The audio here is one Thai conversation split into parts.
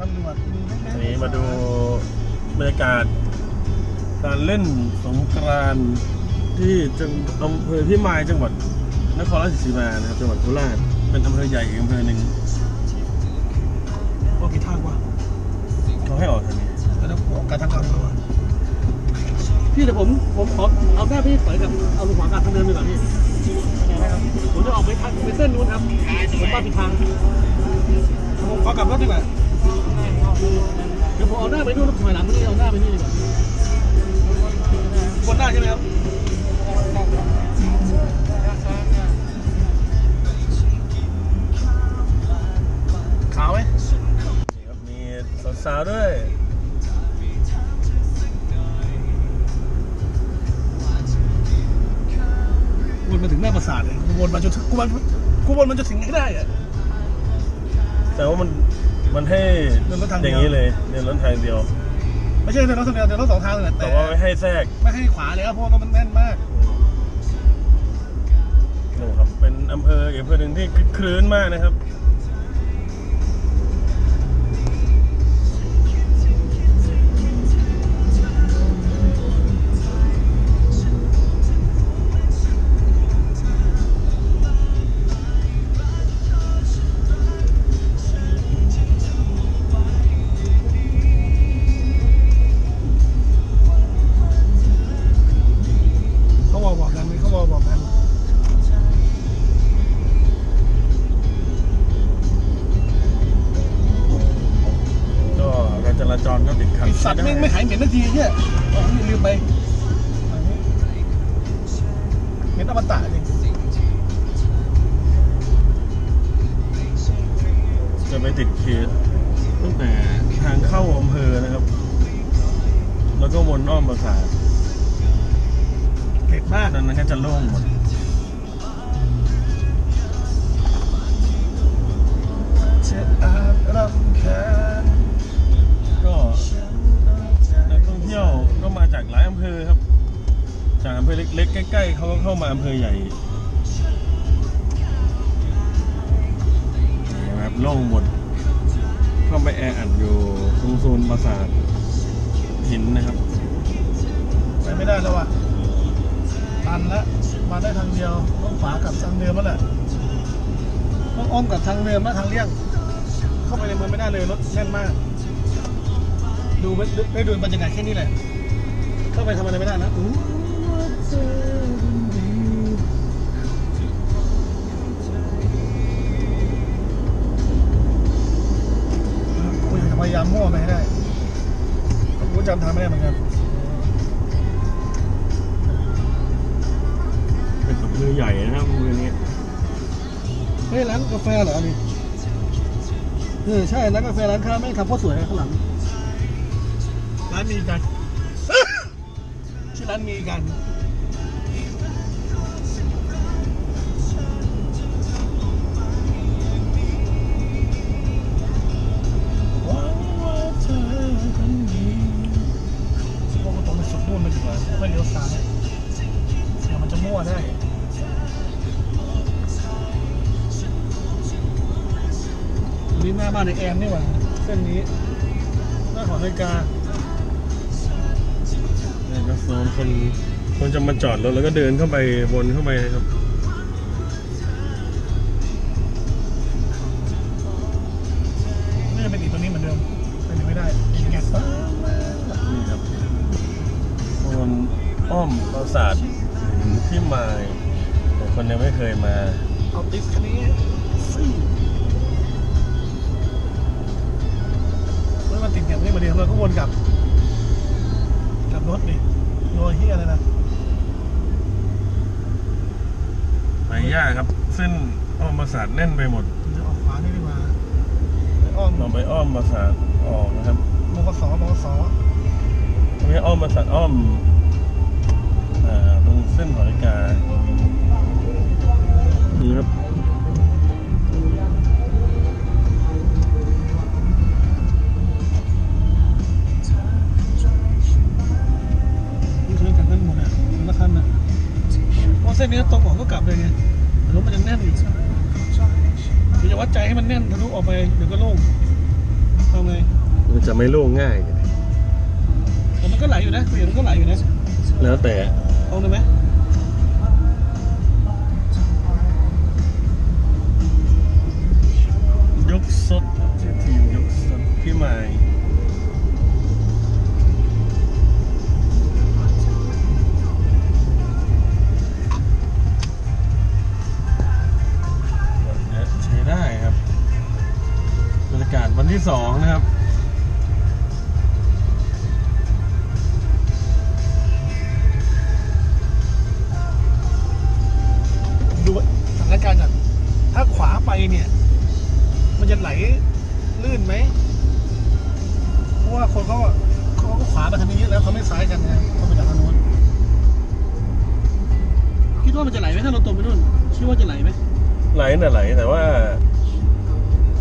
ตำรวจมีไหมวันนี้มาดูบรรยากาศการเล่นสงกรานต์ที่จังอำเภอพิมายจังหวัดนครราชสีมานะครับจังหวัดโคราชเป็นอำเภอใหญ่อีกอำเภอหนึ่งโอ้กี่ทางวะเขาให้ออกทางนี้แล้วออกการทางการวะพี่แต่ผมผมขอเอาหน้าพี่เปิดกับเอาลูกขวกลางทางเดินไปก่อนพี่ผมจะออกไปทางไปเส้นนู้นครับผมมาผิดทางผมขอกลับรถดีกว่า เดี๋ยวผมเอาหน้าไปนู่นแล้วถอยหลังไปนี่เอาหน้าไปนี่ดีกว่าบนหน้าใช่ไหมครับขาวไหมนี่ครับมีสาวๆด้วยวนมาถึงหน้าปราสาทเลยกูวนมาจนกูวนกูวนมันจะถึงให้ได้อะแต่ว่ามัน มันให้เดินรถทางอเดียวย่างนี้เลยเดินรถทางเดียว ไม่ใช่เดินรถทางเดียวเดินรถสองทางเลยแต่ว่าไม่ให้แทรกไม่ให้ขวาเลยครับเพราะว่ารถมันแน่นมากนี่ครับเป็นอำเภออีกอำเภอหนึ่งที่คลึกครื้นมากนะครับ ไอ้สัตว์แม่งไม่หายเหม็นนาทีเนี่ยอ๋อลืมไปเหม็นอมตะจริงจะไปติดเขตตั้งแต่ทางเข้าอำเภอนะครับ แล้วก็วนอ้อมปราสาทเผ็ดมากดังนั้นก็จะโล่งหมด ใกล้เขาก็เข้ามาอำเภอใหญ่นะครับโล่งหมด เข้าไปแออัดอยู่ตรงโซนปราสาทหินนะครับ ไปไม่ได้แล้วว่ะตันล้วมาได้ทางเดียวต้องฝากลับทางเดิมแล้วแหละต้องอ้อมกับทางเดิมและทางเลี่ยง เข้าไปในเมืองไม่ได้เลยรถแน่นมาก ดูไม่ได้ดูบรรยากาศแค่นี้แหละ เข้าไปทำอะไรไม่ได้นะอู้ ใช่ร้านกาแฟร้านค้าแม่งทำโคตรสวยข้างหลังร้านมีกัน ชื่อร้านมีกันหวังว่าเธอคนนี้ว่ามันตรงไปสุดนู่นไปดีกว่าไม่เลี้ยวซ้ายเดี๋ยวมันจะมั่วได้ นี่หน้าบ้านในแอมนี่หว่าเส้นนี้หน้าหอนาฬิกานี่ก็โซนคนคนจะมาจอดรถแล้วก็เดินเข้าไปวนเข้าไปนะครับไม่จะเป็นอีกตรงนี้เหมือนเดิมไปไหนไม่ได้แกะฟ้านี่ครับโซนอ้อมปราสาทหินที่มายแต่คนยังไม่เคยมาเอาติ๊กคันนี้ ติดแกะนี่เหมือนเดิมเราก็วนกลับกลับรถดิโรยเฮียอะไรนะไปยากครับ เส้นอ้อมปราสาทแน่นไปหมดจะออกขวานี่ดีกว่าไปอ้อมเราไปอ้อมปราสาทออกนะครับมกสมกสไม่ใช่อ้อมปราสาทอ้อมอ่าตรงเส้นหอนาฬิกานี่ครับ แต่มันก็ไหลอยู่นะเสียงมันก็ไหลอยู่นะแล้วแต่เอาได้ไหมยกสดครับชื่อทีมยกสดพี่ใหม่ใช้ได้ครับบรรยากาศวันที่สองนะครับ แล้วเขาไม่ซ้ายกันไงเขาไปจากทางนู้นคิดว่ามันจะไหลไหมถ้าเราตรงไปนู่นคิดว่าจะไหลไหมไหลน่ะไหลแต่ว่า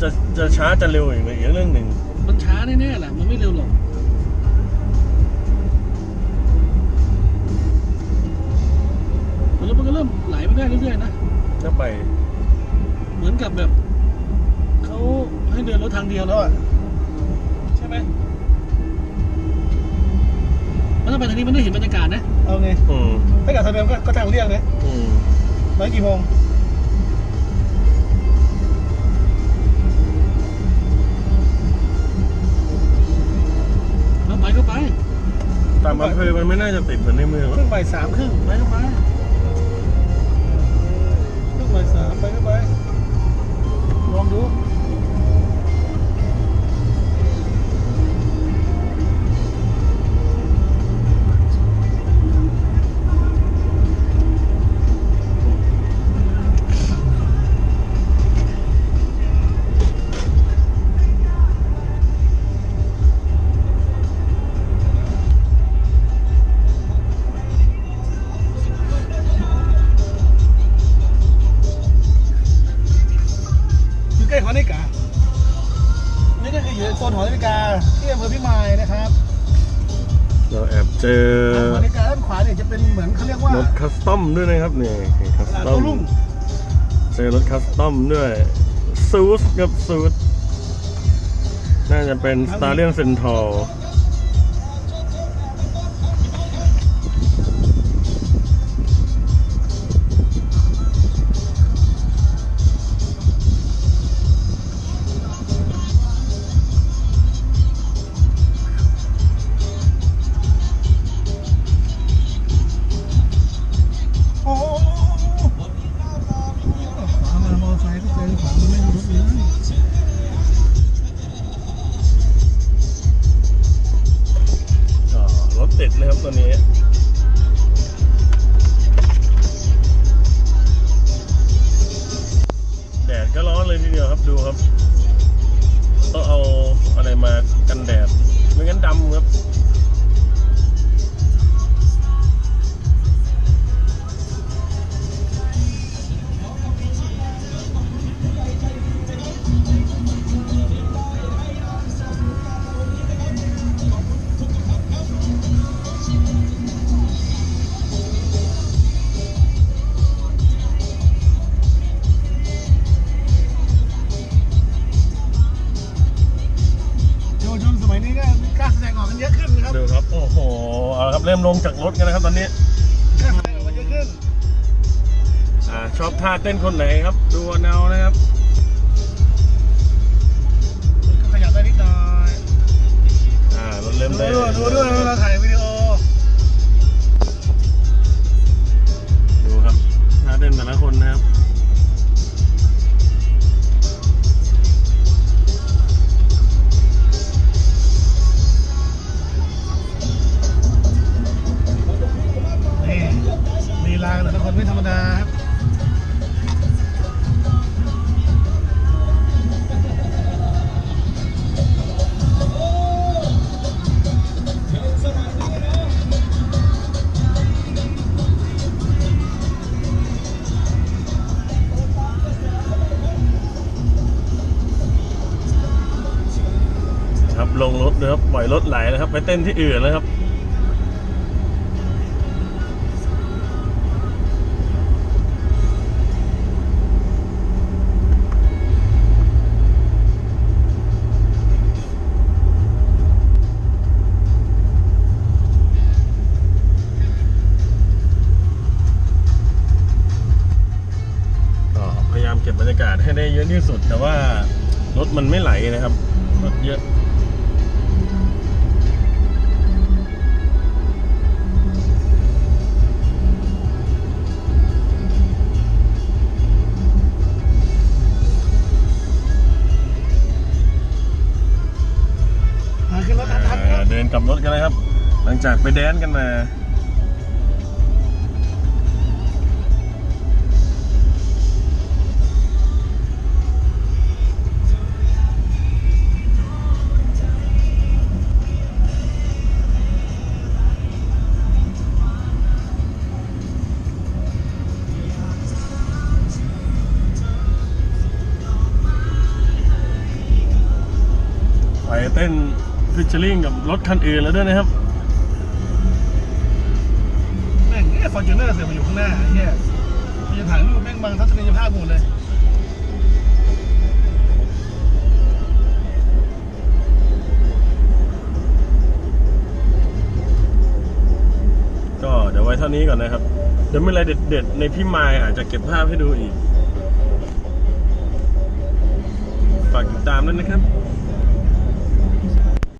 จะจะช้าจะเร็วอีกอีกเรื่องหนึ่งมันช้าแน่ๆแหละมันไม่เร็วหรอกแล้วมันก็เริ่มไหลไปได้เรื่อยๆนะถ้าไป เหมือนกับแบบเขาให้เดินรถทางเดียวแล้วอะใช่ไหม แล้วถ้าไปทางนี้มันได้เห็นบรรยากาศนะเอาไงอืมถ้ากับทางเดิมก็ก็ทางเลี่ยงนะอืมไว้กี่โมงแล้วไปก็ไปตามอำเภอมันไม่น่าจะติดเหมือนในเมืองหรคอกรึ่งบ่ายสามครึ่งไปก็ไปครึ่งบ่ายสามไปก็ไปลองดู ใกล้หอนาฬิกา นี่ก็คืออยู่ในโซนหอนาฬิกาที่อำเภอพิมายนะครับเราแอบเจอหอนาฬิกาด้านขวาเนี่ยจะเป็นเหมือนเขาเรียกว่ารถคัสตอมด้วยนะครับนี่คัสตลาดตอมเจอรถคัสตอมด้วยซูสกับซูสน่าจะเป็นสตาร์เลียนเซนทอล รถติดเลยครับตัวนี้แดดก็ร้อนเลยทีเดียวครับดูครับ ต้องเอาอะไรมากันแดด ไม่งั้นดำครับ รับเริ่มลงจากรถกันนะครับตอนนี้กล้าแสดงออกกันเยอะขึ้นอ่าชอบท่าเต้นคนไหนครับ ดูเอานะครับก็ขยับได้นิดหน่อยอ่ารถเริ่มดูได้ด้วยดู ลีลาแต่ละคนไม่ธรรมดาครับครับลงรถเลยครับปล่อยรถไหลแล้วครับ ไปเต้นที่อื่นแล้วครับ ไม่ได้เยอะที่สุด แต่ว่ารถมันไม่ไหลนะครับรถเยอะอ่าขึ้นรถทันทันคอ่ารับเดินกลับรถกันเลยครับ หลังจากไปแดนกันมา ไปเต้นฟิชเชอริงกับรถคันอื่นแล้วด้วยนะครับแม่งเนี่ยฟอร์จูเนอร์เสือกมาอยู่ข้างหน้าไอ้เฮียมีถ่ายรูปแม่งบังทัศนียภาพหมดเลยก็เดี๋ยวไว้เท่านี้ก่อนนะครับ เดี๋ยวมีอะไรเด็ดๆ ในพี่มายอาจจะเก็บภาพให้ดูอีก ฝากติดตามด้วยนะครับ